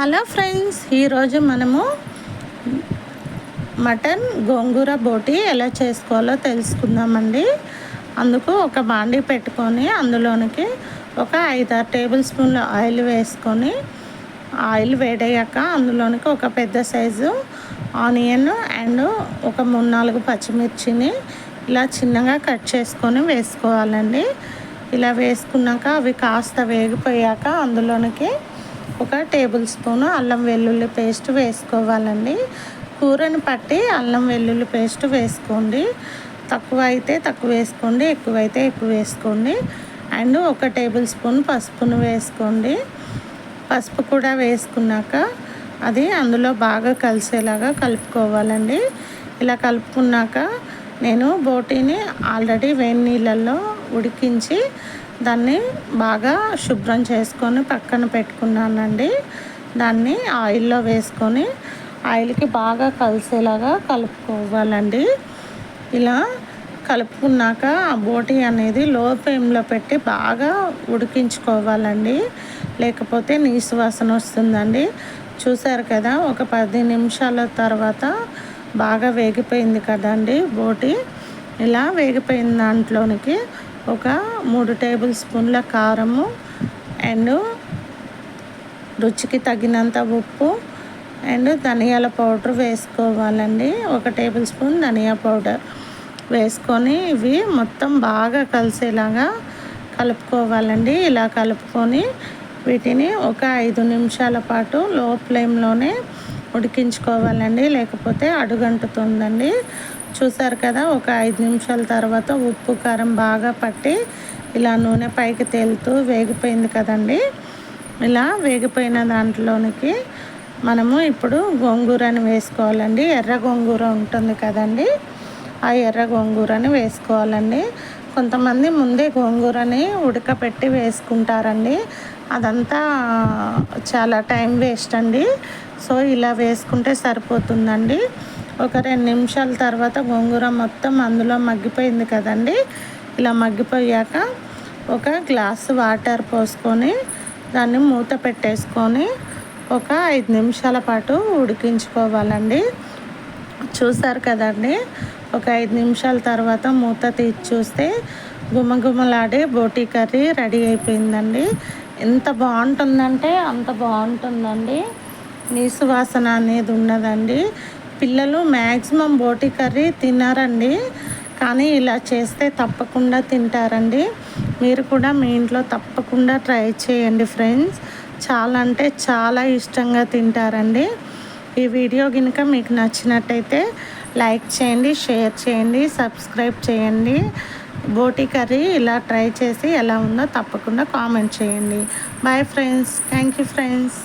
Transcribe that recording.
Hello friends ఈరోజు మనము mutton గోంగూర బోటి ఎలా చేసుకోవాలో తెలుసుకుందామండి. అందుకు ఒక బాండీ పెట్టుకొని అందులోనికి ఒక ఐదారు టేబుల్ స్పూన్ల ఆయిల్ వేసుకొని ఆయిల్ వేడయ్యాక అందులోనికి ఒక పెద్ద సైజు ఆనియన్ అండ్ ఒక మూడు నాలుగు పచ్చిమిర్చిని ఇలా చిన్నగా కట్ చేసుకొని వేసుకోవాలండి. ఇలా వేసుకున్నాక అవి కాస్త వేగిపోయాక అందులోనికి ఒక టేబుల్ స్పూను అల్లం వెల్లుల్లి పేస్ట్ వేసుకోవాలండి. కూరని పట్టి అల్లం వెల్లుల్లి పేస్ట్ వేసుకోండి. తక్కువ అయితే తక్కువ వేసుకోండి ఎక్కువైతే ఎక్కువ వేసుకోండి. అండ్ ఒక టేబుల్ స్పూన్ పసుపును వేసుకోండి. పసుపు కూడా వేసుకున్నాక అది అందులో బాగా కలిసేలాగా కలుపుకోవాలండి. ఇలా కలుపుకున్నాక నేను బోటీని ఆల్రెడీ వేడి నీళ్ళల్లో ఉడికించి దాన్ని బాగా శుభ్రం చేసుకొని పక్కన పెట్టుకున్నానండి. దాన్ని ఆయిల్లో వేసుకొని ఆయిల్కి బాగా కలిసేలాగా కలుపుకోవాలండి. ఇలా కలుపుకున్నాక ఆ బోటి అనేది లో ఫ్లేమ్లో పెట్టి బాగా ఉడికించుకోవాలండి. లేకపోతే నీసు వాసన వస్తుందండి. చూసారు కదా ఒక పది నిమిషాల తర్వాత బాగా వేగిపోయింది కదండి బోటి. ఇలా వేగిపోయిన దాంట్లోనికి ఒక మూడు టేబుల్ స్పూన్ల కారము అండ్ రుచికి తగినంత ఉప్పు అండ్ ధనియాల పౌడర్ వేసుకోవాలండి. ఒక టేబుల్ స్పూన్ ధనియా పౌడర్ వేసుకొని ఇవి మొత్తం బాగా కలిసేలాగా కలుపుకోవాలండి. ఇలా కలుపుకొని వీటిని ఒక ఐదు నిమిషాల పాటు లో ఫ్లేమ్లోనే ఉడికించుకోవాలండి. లేకపోతే అడుగంటుతుందండి. చూసారు కదా ఒక ఐదు నిమిషాల తర్వాత ఉప్పు కారం బాగా పట్టి ఇలా నూనె పైకి తేలుతూ వేగిపోయింది కదండి. ఇలా వేగిపోయిన దాంట్లోనికి మనము ఇప్పుడు గోంగూరని వేసుకోవాలండి. ఎర్ర గోంగూర ఉంటుంది కదండి. ఆ ఎర్ర గోంగూరని వేసుకోవాలండి. కొంతమంది ముందే గోంగూరని ఉడకపెట్టి వేసుకుంటారండి. అదంతా చాలా టైం వేస్ట్ అండి. సో ఇలా వేసుకుంటే సరిపోతుందండి. ఒక రెండు నిమిషాల తర్వాత గోంగూర మొత్తం అందులో మగ్గిపోయింది కదండి. ఇలా మగ్గిపోయాక ఒక గ్లాస్ వాటర్ పోసుకొని దాన్ని మూత పెట్టేసుకొని ఒక ఐదు నిమిషాల పాటు ఉడికించుకోవాలండి. చూసారు కదండి? ఒక ఐదు నిమిషాల తర్వాత మూత తీసి చూస్తే గుమగుమలాడే బోటీ కర్రీ రెడీ అయిపోయిందండి. ఎంత బాగుంటుందంటే అంత బాగుంటుందండి. నీసు వాసన అనేది ఉన్నదండి. పిల్లలు మ్యాక్సిమం బోటి కర్రీ తినారండి కానీ ఇలా చేస్తే తప్పకుండా తింటారండి. మీరు కూడా మీ ఇంట్లో తప్పకుండా ట్రై చేయండి ఫ్రెండ్స్. చాలా అంటే చాలా ఇష్టంగా తింటారండి. ఈ వీడియో కనుక మీకు నచ్చినట్టయితే లైక్ చేయండి షేర్ చేయండి సబ్స్క్రైబ్ చేయండి. బోటి కర్రీ ఇలా ట్రై చేసి ఎలా ఉందో తప్పకుండా కామెంట్ చేయండి. Bye friends. Thank you friends.